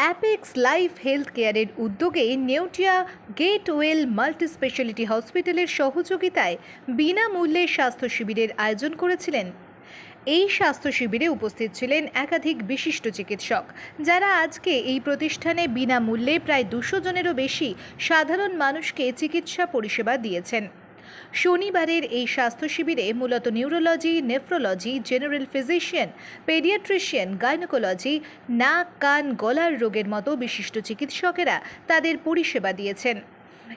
Apex life health কেয়ারের উদ্যোগে Neotia Getwell multi speciality হসপিটালের সহযোগিতায় বিনামূল্যে স্বাস্থ্য শিবিরের আয়োজন করেছিলেন। এই স্বাস্থ্য শিবিরে উপস্থিত ছিলেন একাধিক বিশিষ্ট চিকিৎসক, যারা আজকে এই প্রতিষ্ঠানে বিনামূল্যে প্রায় দুশো জনেরও বেশি সাধারণ মানুষকে চিকিৎসা পরিষেবা দিয়েছেন। শনিবারের এই স্বাস্থ্য শিবিরে মূলত neurology, nephrology, general physician, paediatrician, gynaecology, নাক, কান, গলার রোগের মতো বিশিষ্ট চিকিৎসকেরা তাদের পরিষেবা দিয়েছেন।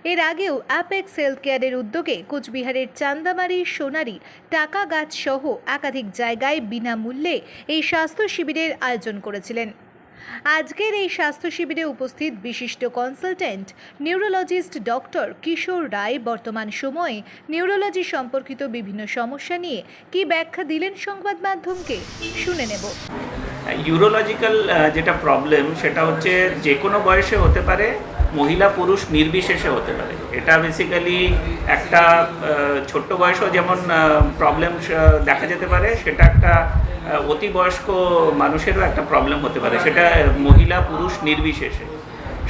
এর আগেও অ্যাপেক্স হেলথ কেয়ারের উদ্যোগে কোচবিহারের চান্দামারি, সোনারি টাকা গাছ সহ একাধিক জায়গায় বিনামূল্যে এই স্বাস্থ্য শিবিরের আয়োজন করেছিলেন। আজকের এই স্বাস্থ্য শিবিরে উপস্থিত বিশিষ্ট consultant neurologist doctor Kishore Roy বর্তমান সময়ে নিউরোলজি সম্পর্কিত বিভিন্ন সমস্যা নিয়ে কি ব্যাখ্যা দিলেন সংবাদ মাধ্যমকে শুনে নেব। ইউরোলজিক্যাল যেটা প্রবলেম সেটা হচ্ছে যে কোনো বয়সে হতে পারে, মহিলা পুরুষ নির্বিশেষে হতে পারে। এটা বেসিক্যালি একটা ছোট্ট বয়সেও যেমন প্রবলেম দেখা যেতে পারে, সেটা একটা অতি বয়স্ক মানুষেরও একটা প্রবলেম হতে পারে। সেটা মহিলা পুরুষ নির্বিশেষে।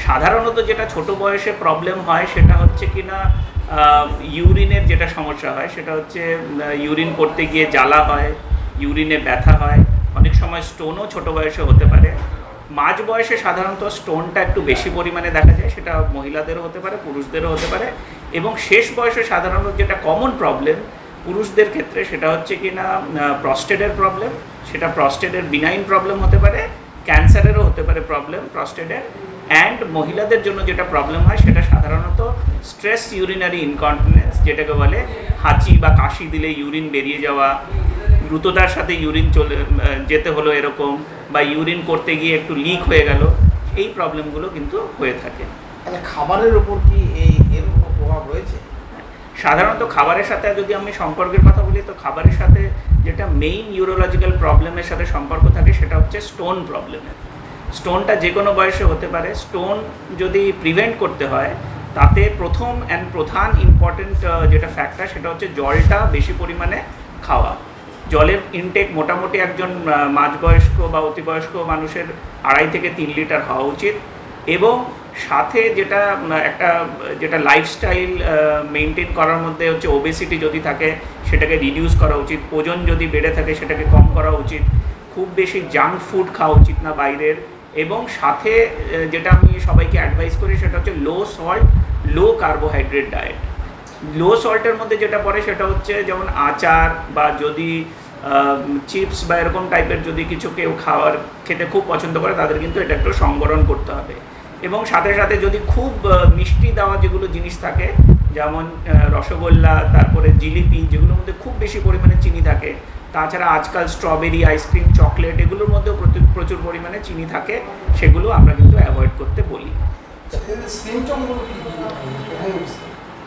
সাধারণত যেটা ছোট বয়সে প্রবলেম হয় সেটা হচ্ছে কি না ইউরিনের যেটা সমস্যা হয়, সেটা হচ্ছে ইউরিন করতে গিয়ে জ্বালা হয়, ইউরিনে ব্যথা হয়। অনেক সময় স্টোনও ছোট বয়সে হতে পারে। মাঝ বয়সে সাধারণত স্টোনটা একটু বেশি পরিমাণে দেখা যায়, সেটা মহিলাদেরও হতে পারে, পুরুষদেরও হতে পারে। এবং শেষ বয়সে সাধারণত যেটা কমন প্রবলেম পুরুষদের ক্ষেত্রে সেটা হচ্ছে কি না প্রস্টেটের প্রবলেম সেটা প্রস্টেটের বিনাইন প্রবলেম হতে পারে ক্যান্সারেরও হতে পারে প্রবলেম প্রস্টেটের অ্যান্ড মহিলাদের জন্য যেটা প্রবলেম হয় সেটা সাধারণত স্ট্রেস ইউরিনারি ইনকন্টিনেন্স যেটাকে বলে হাঁচি বা কাশি দিলে ইউরিন বেরিয়ে যাওয়া, দ্রুততার সাথে ইউরিন চলে যেতে হলো এরকম, বা ইউরিন করতে গিয়ে একটু লিক হয়ে গেল, এই প্রবলেমগুলো কিন্তু হয়ে থাকে। আচ্ছা খাবারের উপর কি এই এর প্রভাব রয়েছে? সাধারণত খাবারের সাথে যদি আমি সম্পর্কের কথা বলি, তো খাবারের সাথে যেটা মেইন ইউরোলজিক্যাল প্রবলেমের সাথে সম্পর্ক থাকে, সেটা হচ্ছে স্টোন প্রবলেমের স্টোনটা যে কোনো বয়সে হতে পারে। স্টোন যদি প্রিভেন্ট করতে হয়, তাতে প্রথম অ্যান্ড প্রধান ইম্পর্টেন্ট যেটা ফ্যাক্টর সেটা হচ্ছে জলটা বেশি পরিমাণে খাওয়া। জলের ইনটেক মোটামুটি একজন মাঝবয়স্ক বা অতিবয়স্ক মানুষের আড়াই থেকে তিন লিটার হওয়া উচিত। এবং সাথে যেটা, একটা, যেটা লাইফস্টাইল মেনটেন করার মধ্যে হচ্ছে ওবেসিটি যদি থাকে, সেটাকে রিডিউস করা উচিত। ওজন যদি বেড়ে থাকে, সেটাকে কম করা উচিত। খুব বেশি জাঙ্ক ফুড খাওয়া উচিত না বাইরের। এবং সাথে যেটা আমি সবাইকে অ্যাডভাইস করি, সেটা হচ্ছে low salt low carbohydrate diet low সল্টের মধ্যে যেটা পড়ে, সেটা হচ্ছে যেমন আচার বা যদি চিপস বা এরকম টাইপের যদি কিছু কেউ খাওয়ার খেতে খুব পছন্দ করে, তাদের কিন্তু এটা একটু সংবরণ করতে হবে। এবং সাথে সাথে যদি খুব মিষ্টি দেওয়া যেগুলো জিনিস থাকে, যেমন রসগোল্লা, তারপরে জিলিপি, যেগুলোর মধ্যে খুব বেশি পরিমাণে চিনি থাকে, তাছাড়া আজকাল স্ট্রবেরি আইসক্রিম চকলেট এগুলোর মধ্যেও প্রচুর পরিমাণে চিনি থাকে, সেগুলো আমরা কিন্তু অ্যাভয়েড করতে বলি?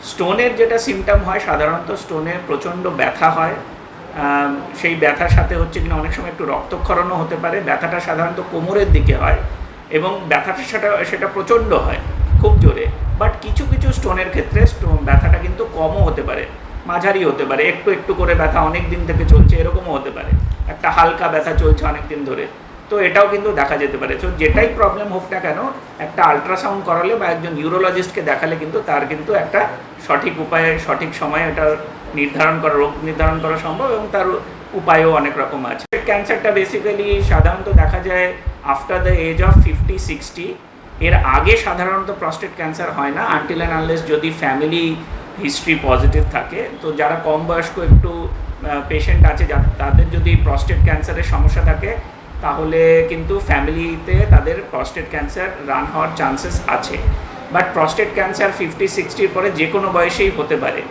স্টোনের যেটা সিমটম হয়, সাধারণত স্টোনে প্রচণ্ড ব্যথা হয়। সেই ব্যথার সাথে হচ্ছে কিনা, অনেক সময় একটু রক্তক্ষরণও হতে পারে। ব্যথাটা সাধারণত কোমরের দিকে হয়। এবং ব্যথাটা সেটা সেটা প্রচণ্ড হয় খুব জোরে। বাট কিছু কিছু স্টোনের ক্ষেত্রে ব্যথাটা কিন্তু কমও হতে পারে, মাঝারি হতে পারে, একটু একটু করে ব্যথা অনেক দিন থেকে চলছে, এরকমও হতে পারে। একটা হালকা ব্যথা চলছে অনেক দিন ধরে। তো এটাও কিন্তু দেখা যেতে পারে। তো যেটাই প্রবলেম হোক না কেন, একটা আলট্রাসাউন্ড করালে বা একজন ইউরোলজিস্টকে দেখালে কিন্তু তার কিন্তু একটা সঠিক উপায়ে, সঠিক সময়ে এটা নির্ধারণ করা, রোগ নির্ধারণ করা সম্ভব এবং তার উপায়ও অনেক রকম আছে। ক্যান্সারটা বেসিক্যালি সাধারণত দেখা যায় after the age of fifty sixty এর আগে সাধারণত প্রস্টেট ক্যান্সার হয় না আনটিল অ্যান্ড আনলেস যদি ফ্যামিলি হিস্ট্রি পজিটিভ থাকে। তো যারা কম বয়স্ক একটু পেশেন্ট আছে তাদের যদি প্রস্টেট ক্যান্সারের সমস্যা থাকে, তাহলে কিন্তু ফ্যামিলিতে তাদের প্রস্টেট ক্যান্সার রান হওয়ার চান্সেস আছে। বাট প্রস্টেট ক্যান্সার ফিফটি সিক্সটির পরে যে কোনো বয়সেই হতে পারে।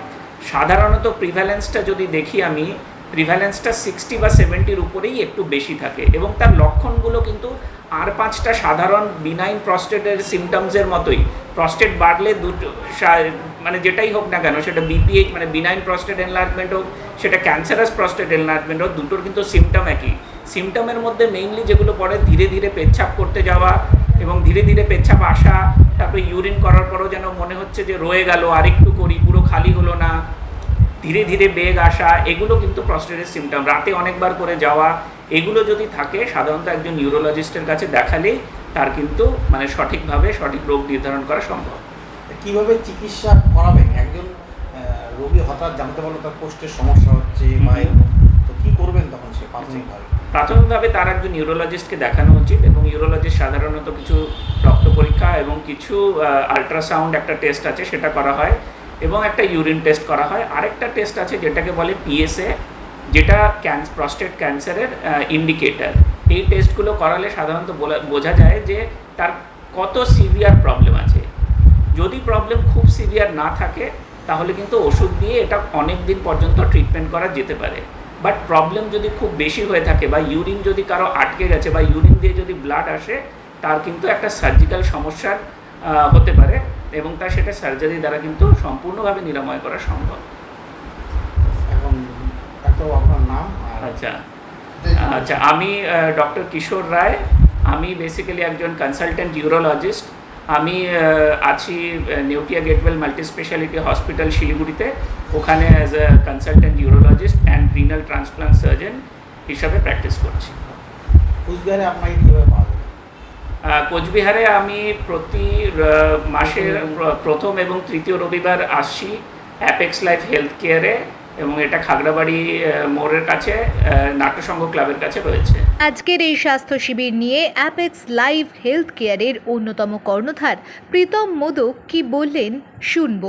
সাধারণত প্রিভ্যালেন্সটা যদি দেখি আমি প্রিভ্যালেন্সটা সিক্সটি বা সেভেন্টির উপরেই একটু বেশি থাকে এবং তার লক্ষণগুলো কিন্তু আর পাঁচটা সাধারণ বিনাইন প্রস্টেটের সিমটমসের মতোই। প্রস্টেট বাড়লে দুটো মানে যেটাই হোক না কেন, সেটা বিপিএইচ মানে বিনাইন প্রস্টেট এনলার্জমেন্ট হোক, সেটা ক্যান্সারাস প্রস্টেট এনলার্জমেন্ট হোক, দুটোর কিন্তু সিমটম একই। সিমটমের মধ্যে মেইনলি যেগুলো পড়ে, ধীরে ধীরে পেচ্ছাপ করতে যাওয়া এবং ধীরে ধীরে পেচ্ছাপ আসা, তারপরে ইউরিন করার পরও যেন মনে হচ্ছে যে রয়ে গেল, আরেকটু করি, পুরো খালি হলো না। ধীরে ধীরে বেগ আসা এগুলো কিন্তু প্রস্টেটের সিমটম রাতে অনেকবার করে যাওয়া এগুলো যদি থাকে সাধারণত একজন ইউরোলজিস্টের কাছে দেখালেই তার কিন্তু মানে সঠিকভাবে সঠিক রোগ নির্ধারণ করা সম্ভব। কীভাবে চিকিৎসা করাবেন? একজন রোগী হঠাৎ জানতে পারল তার পোস্টের সমস্যা হচ্ছে বা তো কি করবেন তখন সে প্রাথমিকভাবে? প্রাথমিকভাবে তার একজন ইউরোলজিস্টকে দেখানো উচিত এবং ইউরোলজিস্ট সাধারণত কিছু রক্ত পরীক্ষা এবং কিছু আলট্রাসাউন্ড একটা টেস্ট আছে সেটা করা হয়। এবং একটা ইউরিন টেস্ট করা হয়। আরেকটা টেস্ট আছে যেটাকে বলে পিএসএ যেটা ক্যান্স প্রস্টেট ক্যান্সারের ইন্ডিকেটার এই টেস্টগুলো করালে সাধারণত বোঝা যায় যে তার কত সিভিয়ার প্রবলেম আছে। যদি প্রবলেম খুব সিভিয়ার না থাকে, তাহলে কিন্তু ওষুধ দিয়ে এটা অনেক দিন পর্যন্ত ট্রিটমেন্ট করা যেতে পারে। বাট প্রবলেম যদি খুব বেশি হয়ে থাকে বা ইউরিন যদি কারও আটকে গেছে বা ইউরিন দিয়ে যদি ব্লাড আসে, তার কিন্তু একটা সার্জিক্যাল সমস্যার হতে পারে। এবং তার সেটা সার্জারি দ্বারা কিন্তু সম্পূর্ণভাবে নিরাময় করা সম্ভব। এখন আপনার নাম আর আচ্ছা। আচ্ছা আমি ডক্টর কিশোর রায়। আমি বেসিক্যালি একজন কনসালটেন্ট ইউরোলজিস্ট আমি আছি Neotia getwell multi speciality hospital শিলিগুড়িতে। ওখানে as a consultant urologist and renal transplant surgeon হিসাবে প্র্যাকটিস করছি। কুচবিহারে আপনাকে কীভাবে কোচবিহারে আমি প্রতি মাসের প্রথম এবং তৃতীয় রবিবার আসছি অ্যাপেক্স লাইফ হেলথ কেয়ারে এবং এটা খাগড়াবাড়ি মোড়ের কাছে নাট্যসংঘ ক্লাবের কাছে রয়েছে। আজকের এই স্বাস্থ্য শিবির নিয়ে অ্যাপেক্স লাইভ হেলথ কেয়ারের অন্যতম কর্ণধার প্রীতম মোদক কি বললেন শুনব।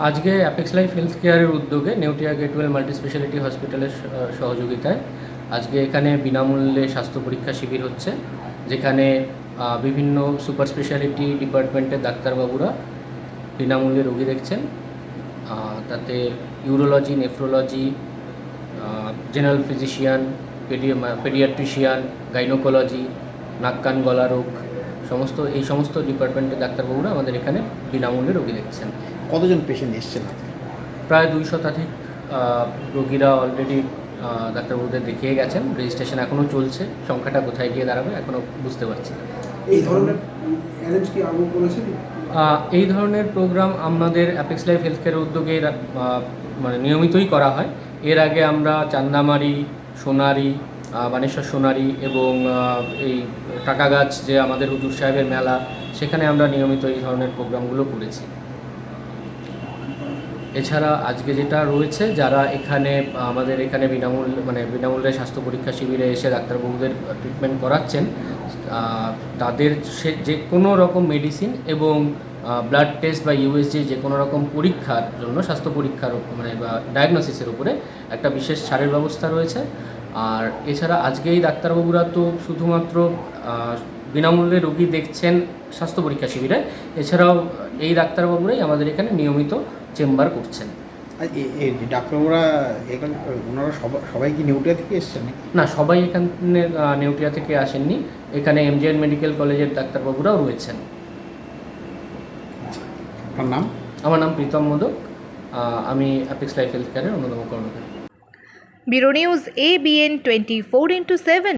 আজকে অ্যাপেক্স লাইফ হেলথ কেয়ারের উদ্যোগে নেউটিয়া গেটওয়েল মাল্টি স্পেশালিটি হসপিটালের স- সহযোগিতায় আজকে এখানে বিনামূল্যে স্বাস্থ্য পরীক্ষা শিবির হচ্ছে যেখানে বিভিন্ন সুপার স্পেশালিটি ডিপার্টমেন্টের ডাক্তারবাবুরা বিনামূল্যে রোগী দেখছেন। তাতে urology nephrology general physician paediatrician gynaecology নাক কান গলা রোগ সমস্ত এই সমস্ত ডিপার্টমেন্টের ডাক্তারবাবুরা আমাদের এখানে বিনামূল্যে রোগী দেখছেন। কতজন পেশেন্ট এসছেন প্রায় দুই শতাধিক রোগীরা অলরেডি ডাক্তারবাবুদের দেখিয়ে গেছেন। রেজিস্ট্রেশন এখনও চলছে। সংখ্যাটা কোথায় গিয়ে দাঁড়াবে এখনও বুঝতে পারছি না। এই ধরনের কি আগে করেছেন? এই ধরনের প্রোগ্রাম আমাদের অ্যাপেক্স লাইফ হেলথ কেয়ারের উদ্যোগে মানে নিয়মিতই করা হয়। এর আগে আমরা চান্দামারি সোনারি বানেশ্বর সোনারি এবং এই টাকাগাছ যে আমাদের হুজুর সাহেবের মেলা সেখানে আমরা নিয়মিত এই ধরনের প্রোগ্রামগুলো করেছি। এছাড়া আজকে যেটা রয়েছে, যারা এখানে, আমাদের এখানে বিনামূল্যে মানে বিনামূল্যে স্বাস্থ্য পরীক্ষা শিবিরে এসে ডাক্তারবাবুদের ট্রিটমেন্ট করাচ্ছেন তাদের সে, যে কোনো রকম মেডিসিন এবং ব্লাড টেস্ট বা ইউএসজি যে কোনো রকম পরীক্ষার জন্য, স্বাস্থ্য পরীক্ষার মানে বা ডায়াগনোসিসের উপরে একটা বিশেষ ছাড়ের ব্যবস্থা রয়েছে। আর এছাড়া আজকে এই ডাক্তারবাবুরা তো শুধুমাত্র বিনামূল্যে রোগী দেখছেন স্বাস্থ্য পরীক্ষা শিবিরে, এছাড়াও এই ডাক্তারবাবুরাই আমাদের এখানে নিয়মিত চেম্বার করছেন। এখানে ওনারা সবাই সবাই কি নিউটিয়া থেকে এসছেন না সবাই এখানে নেউটিয়া থেকে আসেননি। এখানে এমজিএন মেডিকেল কলেজের ডাক্তারবাবুরাও রয়েছেন। আপনার নাম? আমার নাম প্রীতম মোদক। আমি অ্যাপেক্স লাইফ হেলথ কেয়ারের অন্যতম কর্মচারী। বিরো নিউজ এ ABN twenty four into seven.